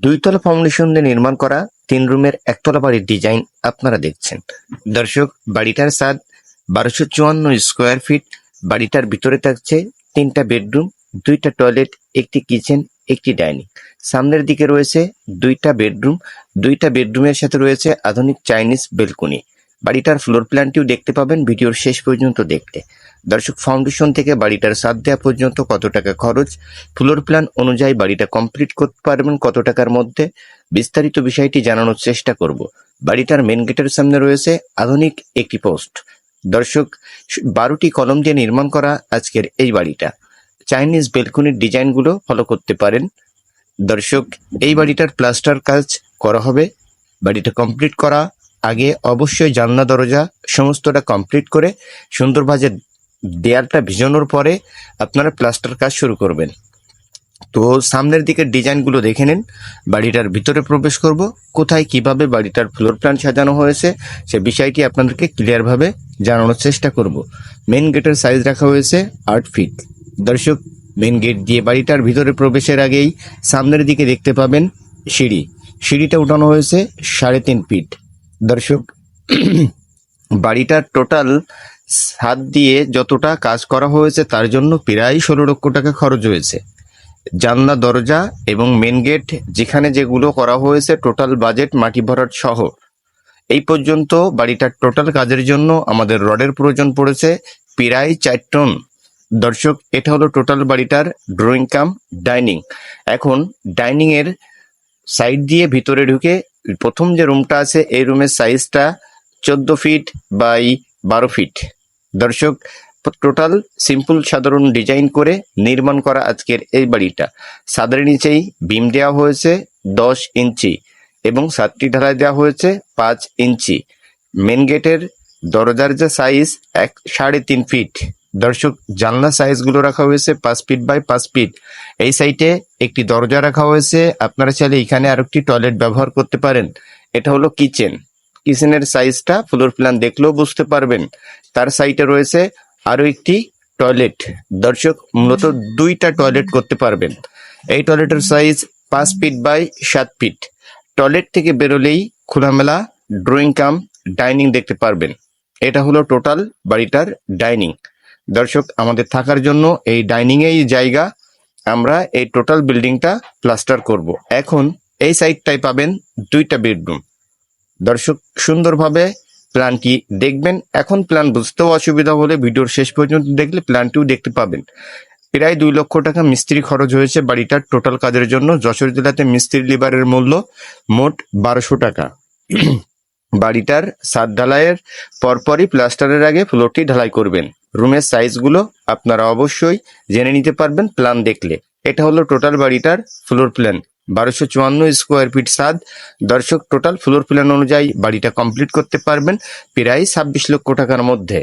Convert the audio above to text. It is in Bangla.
দুইতলা ফাউন্ডেশন দিয়ে নির্মাণ করা তিন রুমের একতলা বাড়ির ডিজাইন আপনারা দেখছেন। দর্শক, বাড়িটার সাদ বারোশো চুয়ান্ন স্কোয়ার ফিট, বাড়িটার ভিতরে থাকছে তিনটা বেডরুম, দুইটা টয়লেট, একটি কিচেন, একটি ডাইনিং। সামনের দিকে রয়েছে দুইটা বেডরুম, দুইটা বেডরুমের সাথে রয়েছে আধুনিক চাইনিজ বেলকনি। বাড়িটার ফ্লোর প্ল্যানটিও দেখতে পাবেন, ভিডিওর শেষ পর্যন্ত দেখতে। দর্শক ফাউন্ডেশন থেকে বাড়িটার সাদ দেওয়া পর্যন্ত কত টাকা খরচ? ফ্লোর প্ল্যান অনুযায়ী বাড়িটা কমপ্লিট করতে পারবেন কত টাকার মধ্যে? বিস্তারিত বিষয়টি জানানোর চেষ্টা করব। বাড়িটার মেন গেটের সামনে রয়েছে আধুনিক একটি পোস্ট দর্শক, বারোটি কলম দিয়ে নির্মাণ করা আজকের এই বাড়িটা। চাইনিজ বেলকনির ডিজাইনগুলো ফলো করতে পারেন। দর্শক, এই বাড়িটার প্লাস্টার কাজ করা হবে। বাড়িটা কমপ্লিট করা আগে অবশ্যই জানলা, দরজা সমস্তটা কমপ্লিট করে সুন্দরভাবে দেয়ালটা ভিজানোর পরে আপনারা প্লাস্টার কাজ শুরু করবেন। তো সামনের দিকের ডিজাইনগুলো দেখে নিন, বাড়িটার ভিতরে প্রবেশ করব, কোথায় কীভাবে বাড়িটার ফ্লোর প্ল্যান সাজানো হয়েছে সে বিষয়টি আপনাদেরকে ক্লিয়ারভাবে জানানোর চেষ্টা করব। মেন গেটের সাইজ রাখা হয়েছে আট ফিট দর্শক মেন গেট দিয়ে বাড়িটার ভিতরে প্রবেশের আগেই সামনের দিকে দেখতে পাবেন সিঁড়ি। সিঁড়িটা উঠানো হয়েছে সাড়ে তিন ফিট দর্শক, বাড়িটার টোটাল ছাদ দিয়ে যতটা কাজ করা হয়েছে তার জন্য প্রায় ষোলো লক্ষ টাকা খরচ হয়েছে। জানলা, দরজা এবং মেন গেট যেখানে যেগুলো করা হয়েছে টোটাল বাজেট মাটি ভরাট সহ। এই পর্যন্ত বাড়িটার টোটাল কাজের জন্য আমাদের রডের প্রয়োজন পড়েছে প্রায় চার টন। দর্শক, এটা হলো টোটাল বাড়িটার ড্রয়িং কাম ডাইনিং এখন ডাইনিং এর সাইড দিয়ে ভিতরে ঢুকে প্রথম যে রুমটা আছে, এই রুমের সাইজটা চোদ্দ ফিট বাই বারো ফিট দর্শক টোটাল সিম্পল সাধারণ ডিজাইন করে নির্মাণ করা আজকের এই বাড়িটা। সাদের নিচেই বিম দেওয়া হয়েছে দশ ইঞ্চি এবং সাতটি ঢালাই দেওয়া হয়েছে পাঁচ ইঞ্চি। মেন গেটের দরজার যে সাইজ এক সাড়ে তিন ফিট দর্শক, জানলা সাইজগুলো রাখা হয়েছে পাঁচ ফিট বাই পাঁচ ফিট এই সাইটে একটি দরজা রাখা হয়েছে। আপনারা চাইলে এখানে আর একটি টয়লেট ব্যবহার করতে পারেন। এটা হলো কিচেন কিচেনের সাইজটা ফ্লোর প্ল্যান দেখলেও বুঝতে পারবেন। তার সাইটে রয়েছে আরও একটি টয়লেট দর্শক, মূলত দুইটা টয়লেট করতে পারবেন। এই টয়লেটের সাইজ পাঁচ ফিট বাই সাত ফিট টয়লেট থেকে বেরোলেই খোলামেলা ড্রয়িং কাম ডাইনিং দেখতে পারবেন। এটা হলো টোটাল বাড়িটার ডাইনিং দর্শক, আমাদের থাকার জন্য এই ডাইনিং এই জায়গা। আমরা এই টোটাল বিল্ডিংটা প্লাস্টার করব। এখন এই সাইডটাই পাবেন দুইটা বেডরুম। দর্শক, সুন্দরভাবে প্ল্যানটি দেখবেন। এখন প্ল্যান বুঝতেও অসুবিধা হলে ভিডিওর শেষ পর্যন্ত দেখলে প্ল্যানটিও দেখতে পাবেন। প্রায় দুই লক্ষ টাকা মিস্ত্রি খরচ হয়েছে বাড়িটার টোটাল কাজের জন্য। যশোর জেলাতে মিস্ত্রি লিভারের মূল্য মোট বারোশো টাকা। বাড়িটার সাত ঢালাইয়ের পরপরই প্লাস্টারের আগে ফ্লোরটি ঢালাই করবেন। রুমের সাইজগুলো আপনারা অবশ্যই জেনে নিতে পারবেন প্ল্যান দেখলে। এটা হলো টোটাল বাড়িটার ফ্লোর প্ল্যান। বারোশো চুয়ান্ন স্কোয়ার ফিট সাদ। দর্শক, টোটাল ফ্লোর প্ল্যান অনুযায়ী বাড়িটা কমপ্লিট করতে পারবেন প্রায় ছাব্বিশ লক্ষ টাকার মধ্যে।